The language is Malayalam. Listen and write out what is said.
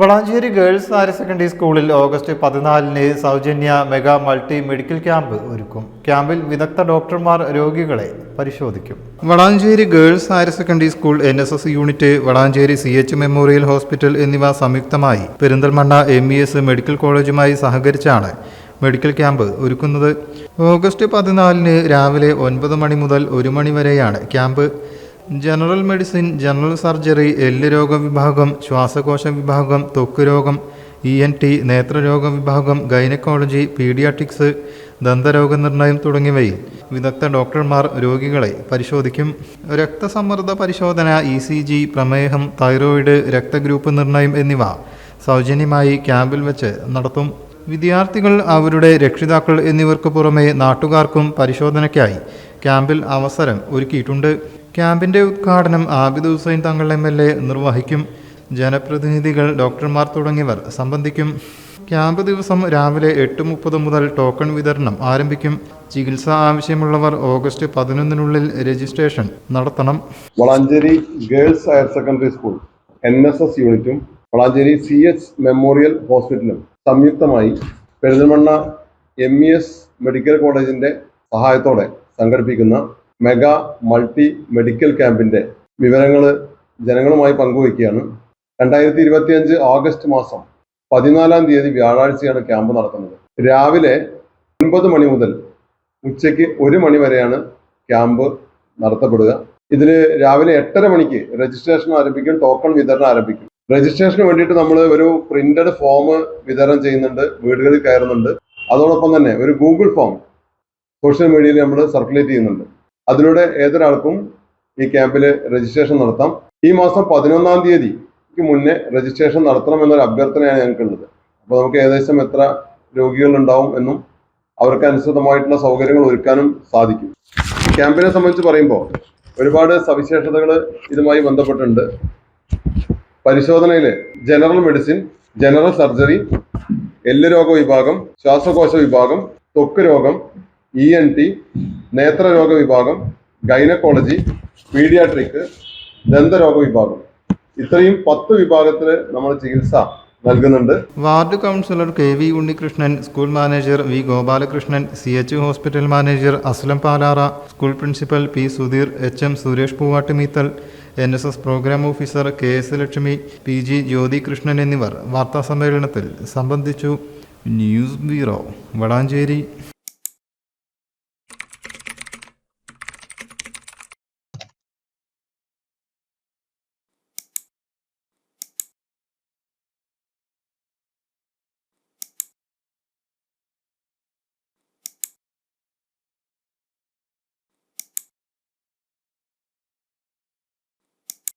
വളാഞ്ചേരി ഗേൾസ് ഹയർ സെക്കൻഡറി സ്കൂളിൽ ഓഗസ്റ്റ് പതിനാലിന് സൗജന്യ മെഗാ മൾട്ടി മെഡിക്കൽ ക്യാമ്പ് ഒരുക്കും. ക്യാമ്പിൽ വിദഗ്ധ ഡോക്ടർമാർ രോഗികളെ പരിശോധിക്കും. Valanchery girls higher secondary school N S S unit Valanchery C H memorial hospital എന്നിവ സംയുക്തമായി Perinthalmanna M E S medical കോളേജുമായി സഹകരിച്ചാണ് മെഡിക്കൽ ക്യാമ്പ് ഒരുക്കുന്നത്. ഓഗസ്റ്റ് പതിനാലിന് രാവിലെ ഒൻപത് മണി മുതൽ ഒരു മണി വരെയാണ് camp. General medicine general surgery എല്ല് രോഗ വിഭാഗം ശ്വാസകോശ വിഭാഗം ത്വക്ക് രോഗം ഇ എൻ ടി നേത്രരോഗ വിഭാഗം ഗൈനക്കോളജി പീഡിയാട്രിക്സ് ദന്തരോഗനിർണയം തുടങ്ങിയവയിൽ വിദഗ്ധ ഡോക്ടർമാർ രോഗികളെ പരിശോധിക്കും. രക്തസമ്മർദ്ദ പരിശോധന ഇ സി ജി പ്രമേഹം തൈറോയിഡ് രക്തഗ്രൂപ്പ് നിർണയം എന്നിവ സൗജന്യമായി ക്യാമ്പിൽ വെച്ച് നടത്തും. വിദ്യാർത്ഥികൾ അവരുടെ രക്ഷിതാക്കൾ എന്നിവർക്ക് പുറമെ നാട്ടുകാർക്കും പരിശോധനയ്ക്കായി ക്യാമ്പിൽ അവസരം ഒരുക്കിയിട്ടുണ്ട്. ക്യാമ്പിന്റെ ഉദ്ഘാടനം Abid Hussain Thangal M L A നിർവഹിക്കും. ജനപ്രതിനിധികൾ ഡോക്ടർമാർ തുടങ്ങിയവർ സംബന്ധിക്കും. ക്യാമ്പ് ദിവസം രാവിലെ എട്ട് മുപ്പത് മുതൽ ടോക്കൺ വിതരണം ആരംഭിക്കും. ചികിത്സ ആവശ്യമുള്ളവർ ഓഗസ്റ്റ് പതിനൊന്നിനുള്ളിൽ രജിസ്ട്രേഷൻ നടത്തണം. Valanchery girls higher secondary school N S S യൂണിറ്റും വളാഞ്ചേരി സി എച്ച് മെമ്മോറിയൽ ഹോസ്പിറ്റലും സംയുക്തമായി Perinthalmanna M E S medical കോളേജിന്റെ സഹായത്തോടെ സംഘടിപ്പിക്കുന്ന മെഗാ മൾട്ടി മെഡിക്കൽ ക്യാമ്പിന്റെ വിവരങ്ങൾ ജനങ്ങളുമായി പങ്കുവയ്ക്കുകയാണ്. രണ്ടായിരത്തി ഇരുപത്തിയഞ്ച് ഓഗസ്റ്റ് മാസം പതിനാലാം തീയതി വ്യാഴാഴ്ചയാണ് ക്യാമ്പ് നടത്തുന്നത്. രാവിലെ ഒൻപത് മണി മുതൽ ഉച്ചയ്ക്ക് ഒരു മണി വരെയാണ് ക്യാമ്പ് നടത്തപ്പെടുക. ഇതിൽ രാവിലെ എട്ടര മണിക്ക് രജിസ്ട്രേഷൻ ആരംഭിക്കും ടോക്കൺ വിതരണം ആരംഭിക്കും. രജിസ്ട്രേഷന് വേണ്ടിയിട്ട് നമ്മൾ ഒരു പ്രിന്റഡ് ഫോം വിതരണം ചെയ്യുന്നുണ്ട് വീടുകളിൽ കയറുന്നുണ്ട്. അതോടൊപ്പം തന്നെ ഒരു ഗൂഗിൾ ഫോം സോഷ്യൽ മീഡിയയിൽ നമ്മൾ സർക്കുലേറ്റ് ചെയ്യുന്നുണ്ട്. അതിലൂടെ ഏതൊരാൾക്കും ഈ ക്യാമ്പിൽ രജിസ്ട്രേഷൻ നടത്താം. ഈ മാസം പതിനൊന്നാം തീയതിക്ക് മുന്നേ രജിസ്ട്രേഷൻ നടത്തണം എന്നൊരു അഭ്യർത്ഥനയാണ് ഞങ്ങൾക്കുള്ളത്. അപ്പോൾ നമുക്ക് ഏകദേശം എത്ര രോഗികൾ ഉണ്ടാവും എന്നും അവർക്ക് അനുസൃതമായിട്ടുള്ള സൗകര്യങ്ങൾ ഒരുക്കാനും സാധിക്കും. ക്യാമ്പിനെ സംബന്ധിച്ച് പറയുമ്പോൾ ഒരുപാട് സവിശേഷതകൾ ഇതുമായി ബന്ധപ്പെട്ടുണ്ട് പരിശോധനയിൽ ജനറൽ മെഡിസിൻ ജനറൽ സർജറി എല്ല് രോഗ വിഭാഗം ശ്വാസകോശ വിഭാഗം ത്വക്ക് രോഗം ഇ എൻ ടി നേത്രരോഗ വിഭാഗം ഗൈനക്കോളജി പീഡിയാട്രിക് ദന്തരോഗ വിഭാഗം ഇത്രയും പത്ത് വിഭാഗത്തിൽ നമ്മൾ ചികിത്സ നൽകുന്നുണ്ട്. Ward councillor K V Unnikrishnan school manager V Gopalakrishnan C H hospital manager Aslam Palara school principal P Sudheer H M Suresh Poovattumeethal N S S programme officer K S Lakshmi P G Jyothi Krishnan എന്നിവർ വാർത്താസമ്മേളനത്തിൽ സംബന്ധിച്ചു. News bureau Valanchery.